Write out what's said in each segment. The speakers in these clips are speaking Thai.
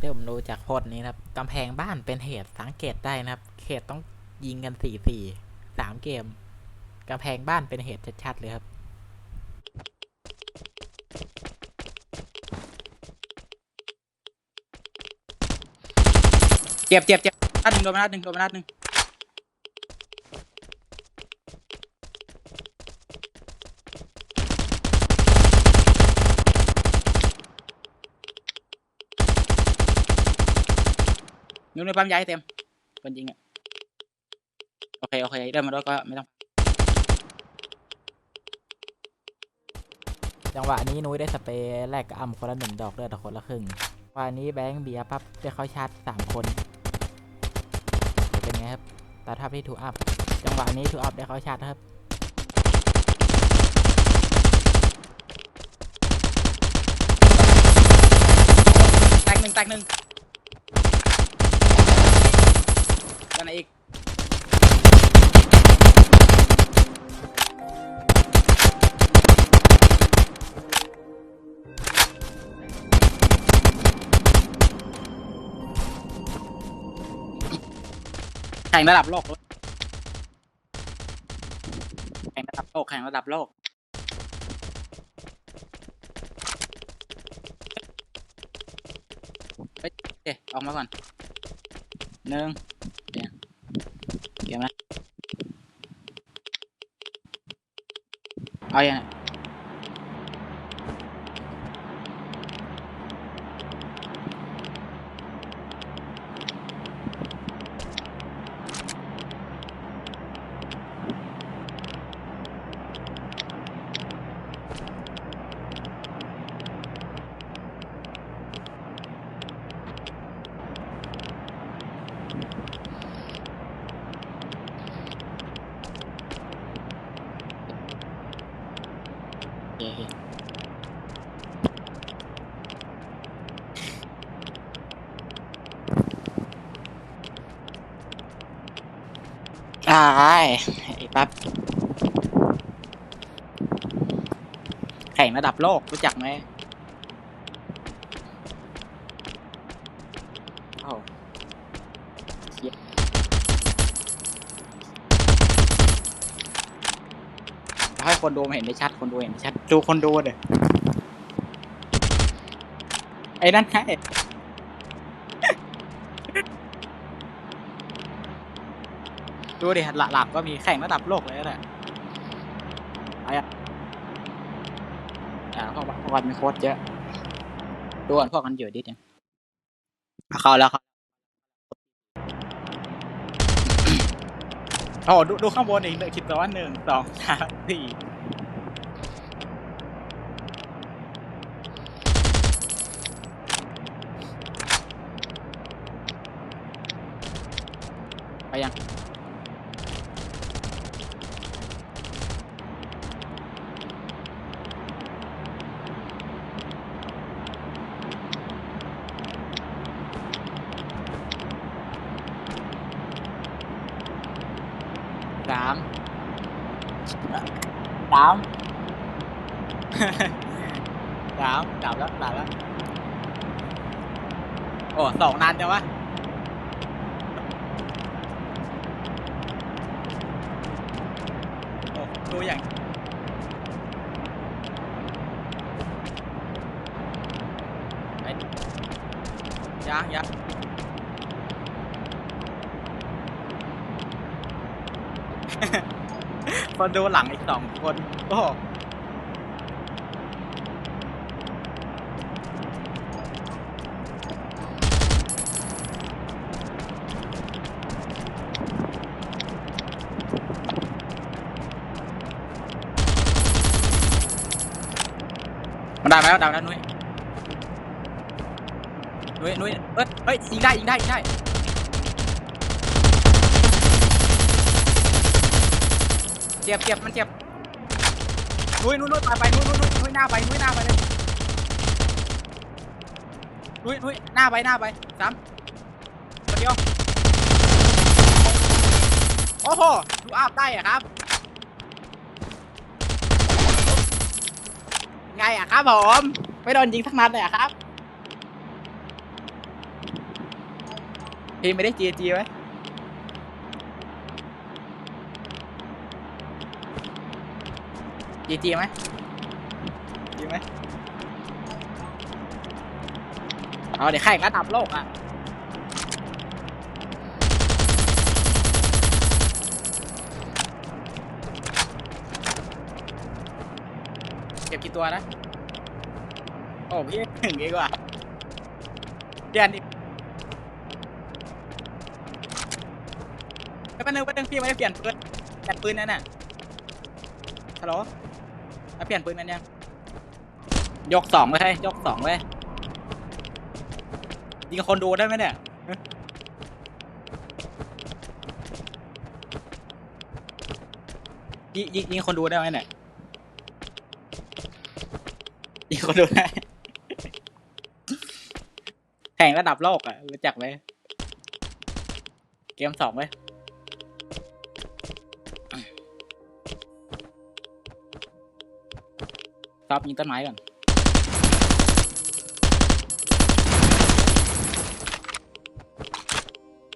ที่ผมดูจากโพสต์นี้นะครับกำแพงบ้านเป็นเหตุสังเกตได้นะครับ เขตต้องยิงกันสี่สี่สามเกมกำแพงบ้านเป็นเหตุชัดๆเลยครับเจ็บเจ็บเจ็บนัดหนึ่งโดนมานัดหนึ่งโดนมานัดหนึ่ง ยู่ในปั๊มยาให้เต็มคนยิงอะโอเค โอเคเดินมาด้วยก็ไม่ต้อง จังหวะนี้นุ้ยได้สเปรย์แลกกับอัมคนละหนึ่งดอกเลือดต่อคนละครึ่งวันนี้แบงค์เบียร์ปั๊บได้เขาชาร์จสามคนเป็นไงครับตาทับที่ถูกอัพจังหวะนี้ถูกอัพได้เขาชาร์จนะครับแตกหนึ่งแตกหนึ่งด้าน ไหนอีกแข่งระดับโลกแข่งระดับโลกแข่งระดับโลกโอเคออกมาก่อนหนึ่ง เกี่ยวไหมเอาอย่างไงโอเค อ่ไอ้ปั๊บแข่งระดับโลกรู้จักไหมโอ้เหี้ยให้คนดูเห็นได้ชัด คนดูเห็นชัด ดูคนดูเด้อไอ้นั่นไง ดูดิหลับหลับก็มีแข่งระดับโลกเลยแหละไอ้อะอ่าพวกพวกมันมีโค้ดเยอะดูก่อนพวกมันอยู่ดิดยังอะเข้าแล้วครับโอ้ดูดูข้างบนอีกหนึ่งคิดตัวว่าหนึ่งสองสามสี่ไปยัง สาม สามสามสามแล้วสามแล้ว โอ้สองนาดูหลังอีกสองคนโอ้โหมันได้ไหมได้แล้วนุ้ยนุ้ยนุ้ยเอ้ยเฮ้ยยิงได้ยิงได้ยิงได้ เจ็บเจ็บมันเจ็บนุ้ยนุ้ยนุ้ยไปไปนุ้ยนุ้ยนุ้ยนุ้ยหน้าไปนุ้ยหน้าไปเลยนุ้ยนุ้ยหน้าไปหน้าไปสามคนเดียวโอ้โหดูอาบได้อะครับ ไงอะครับผมไม่โดนยิงสักนัดเลยอะครับพี่ไม่ได้จีจีไว้ จีจีไหมจีไหมเอาเดี๋ยวแข่งระดับโลกอะเก็บกี่ตัวนะ โอ้พี่หนึ่งดีกว่าเดียนดิไม่เป็นนึงเป็นนึงพี่ไม่ได้เปลี่ยนปืนเปลี่ยนปืนนั่นน่ะฮัลโหล แล้วเปลี่ยนปืนนั้นยัง ยกสองเลยยกสองเลยยิงคนดูได้ไหมเนี่ยยิงยิงยิงคนดูได้ไหมเนี่ยยิงคนดูได้แข่งระดับโลกอะรู้จักไหมเกมสองไหม ชอบยิงต้นไม้ก่อน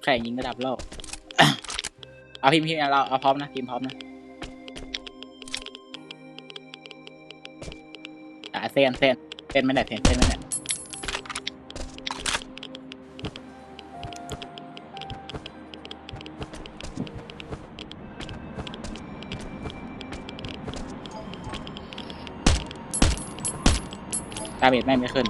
แข่งยิงระดับโลก เอาพิมพ์พิมพ์เราเอาพร้อมนะพิมพ์พร้อมนะอะเซนเซนเซนไม่ได้เซนเซนไม่ได้ ดาเมจแม่งไม่ขึ้น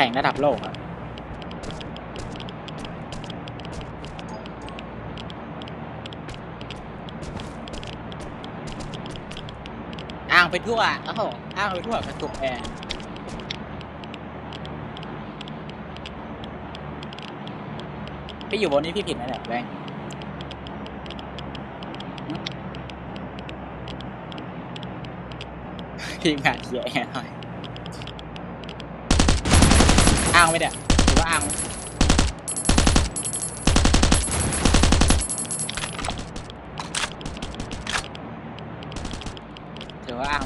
แข่งระดับโลกอะอ้าง ไปทั่วอ้โหอ้างไปทั่วกระตุกแอร์พี่อยู่บนนี้พี่ผิดไหมเนี่ยแบงค์ทีมงานเชียร์แอร์หน่อยอ้างไมเนี่ยหรือว่าอ้าง ว่าง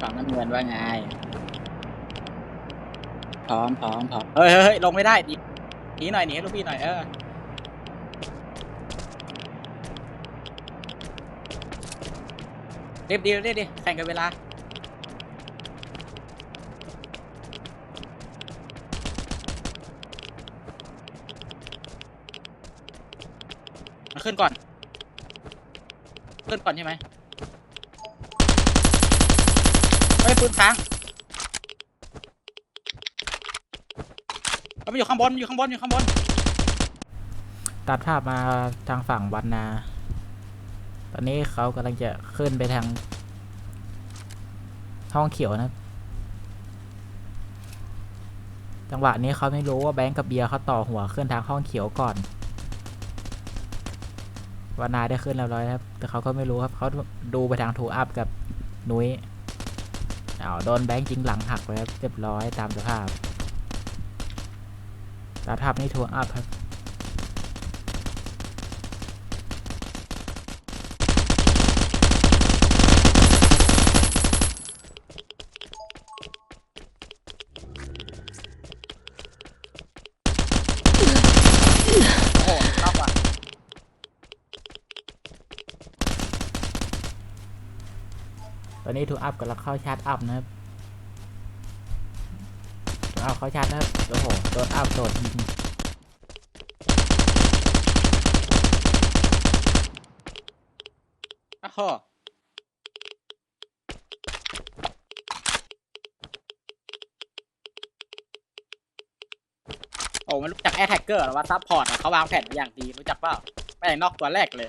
ฝั่งน้ำเงินว่าไง พร้อมพร้อมพร้อมเฮ้ยเฮ้ยลงไม่ได้ หนีหน่อยหนีให้ลูกพี่หน่อยเออรีบดีรีบดีแข่งกันเวลามาขึ้นก่อน ขึ้นก่อนใช่ไหมเฮ้ยปืนค้างเอา มันอยู่ข้างบนมันอยู่ข้างบนอยู่ข้างบนตัดภาพมาทางฝั่งวันนา ตอนนี้เขากำลังจะขึ้นไปทางห้องเขียวนะ จังหวะนี้เขาไม่รู้ว่าแบงก์กับเบียร์เขาต่อหัวขึ้นทางห้องเขียวก่อนวานาได้ขึ้นแล้วร้อยครับ แต่เขาก็ไม่รู้ครับเขาดูไปทางทูอัพกับนุ้ยอ้าวโดนแบงค์ยิงหลังหักไปครับเรียบร้อยตามสภาพ ตามภาพนี่ทูอัพครับโอ้โหรอบว่ะตอนนี้ทูอัพกำลังเข้าชาร์จอัพนะครับ ทูอัพเขาชาร์จนะครับโอ้โหโดนอัพโดดยิงอ้โหโอ้อ้ไม่รู้จักแอร์แท็กเกอร์หรอว่าซัพพอร์ตเขาวางแผนมาอย่างดีรู้จักเปล่าไปอย่นอกตัวแรกเลย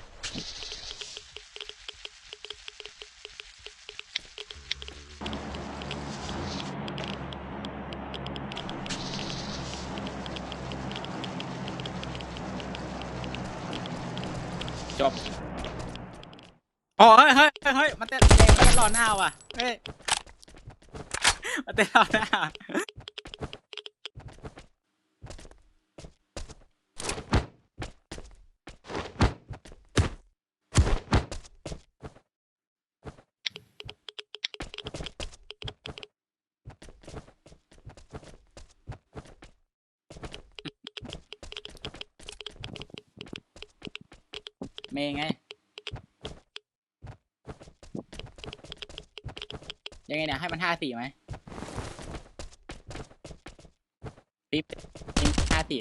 โอ้เฮ้ยเฮ้ยเฮ้ยเฮ้ยมันเต้นเองมันเต้นรอหน้าว่ะเฮ้ยมันเต้นรอหน้าเมย์ไง ยังไงเนี่ยให้มันห้าสี่ไหมปิ๊บห้าสี่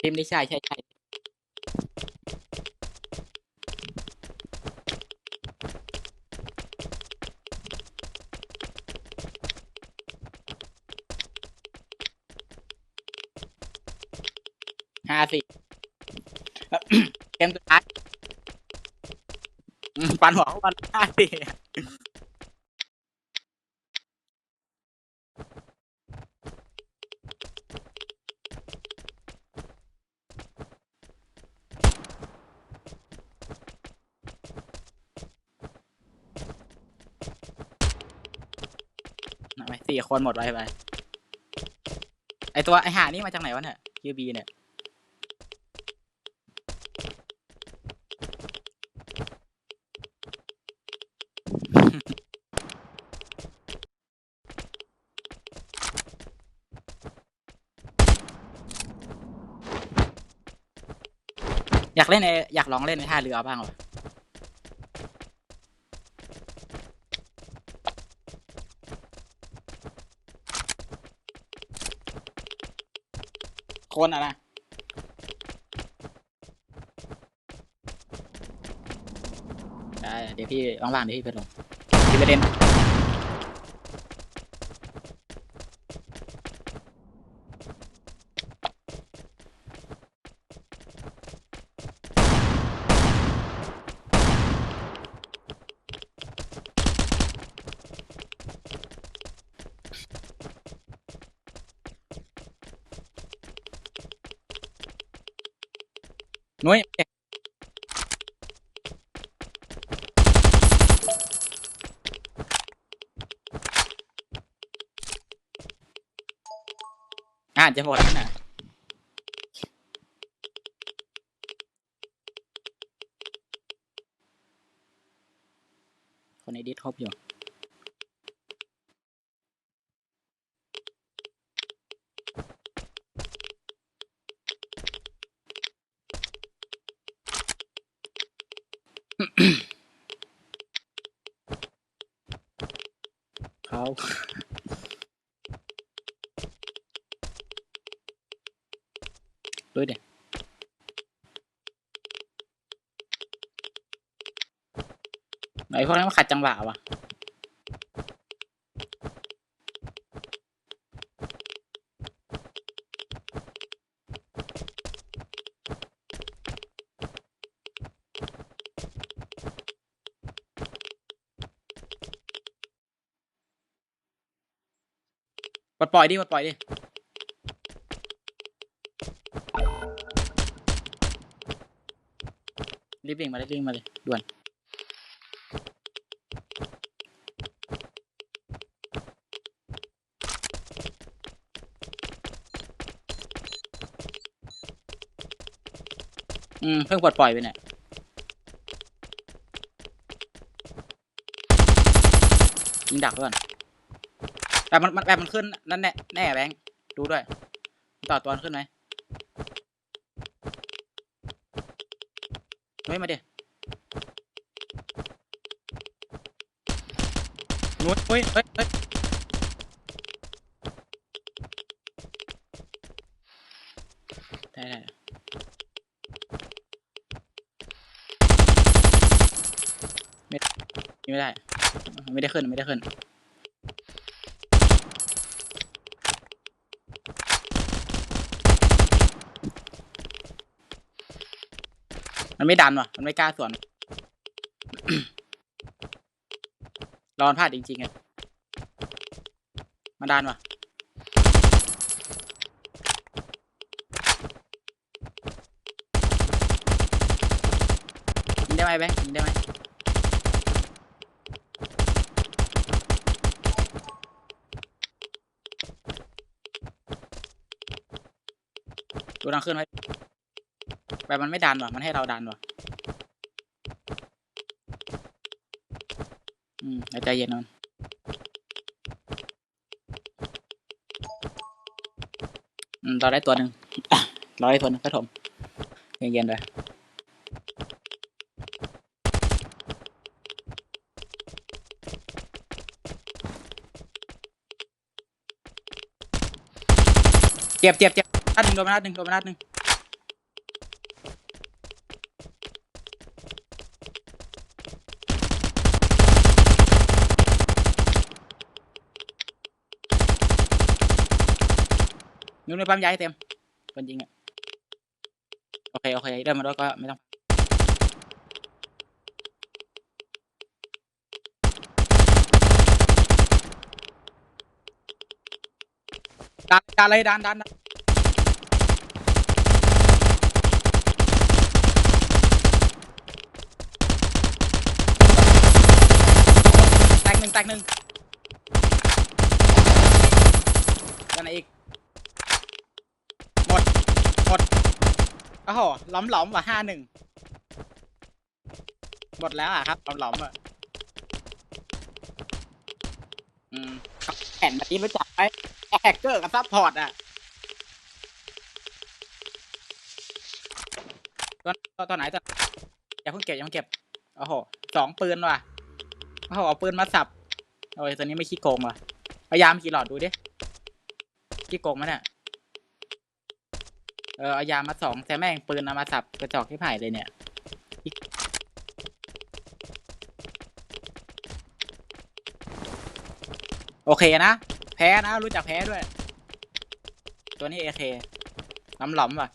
พิมพ์นี่ใช่ใช่ใช่ อืมปันหัวเขาปันห้ายไปสี่คนหมดไปไป ไอตัวไอหานี่มาจากไหนวะเนี่ยยูบีเนี่ย อยากเล่นในอยากลองเล่นในท่าเรือบ้างหรอคนอะนะได้เดี๋ยวพี่ว่างๆเดี๋ยวพี่ไปลงพี่ไปเล่น นุ้ยอ่านจะหมดแล้วนะคนในดิสครบอยู่ เขาด้วยเด็ไอ พวกนั้นมันขัดจังหวะวะปลดปล่อยดิปลดปล่อยดิรีบวิ่งมาเลยรีบวิ่งมาเลยด่วน อืมเพิ่งปลดปล่อยไปเนี่ยยิงดักก่อนแบบมันแบบมันขึ้นนั่นแน่แน่แบงค์ดูด้วยต่อตัวขึ้นไหมเฮ้ยมาดินุ้ยเฮ้ยเฮ้ยเฮ้ยได้ได้ ไม่ได้ ไม่ได้ขึ้นไม่ได้ขึ้น มันไม่ดันว่ะ มันไม่กล้าสวนรอนพลาดจริงๆอะมาดันว่ะยิงได้ไหมแบงค์ยิงได้ไหม ดูดังขึ้นไว้แบบมันไม่ดันว่ะ มันให้เราดันว่ะ อืมใจเย็นนอนอืมเราได้ตัวหนึ่งเราได้ตัวหนึ่งก็ถมเย็นๆเลยเจ็บเจ็บเจ็บ นัดหนึ่งโดนมานัดหนึ่งโดนมานัดหนึ่งยูในปั๊มย้ายเต็มคนจริงอะโอเค โอเคเดินมาด้วยก็ไม่ต้องดันดันเลยดันดันดันแตกหนึ่งแตกหนึ่งกันอีก หมด หมด โอ้โหหล้อมหลอมว่ะห้าหนึ่ง หมดแล้วอะครับหล้อมหลอมอะ อืมแข่งแบบนี้รู้จักไหมแฮกเกอร์กับซัพพอร์ตอะตัวตัวตัวไหนตัวอย่าเพิ่งเก็บอย่าเพิ่งเก็บ โอ้โหสองปืนว่ะ โอ้โหเอาปืนมาสับ โอ้ยตัวนี้ไม่ขี้โกงว่ะพยายามกี่หลอดดูดิขี้โกงไหมเนี่ยเออเอายามาสองแต่แม่งปืนเอามาสับกระจอกที่ผ่ายเลยเนี่ยโอเคนะ แพ้นะ รู้จักแพ้ด้วย ตัวนี้เอเคล้ำหลอมว่ะ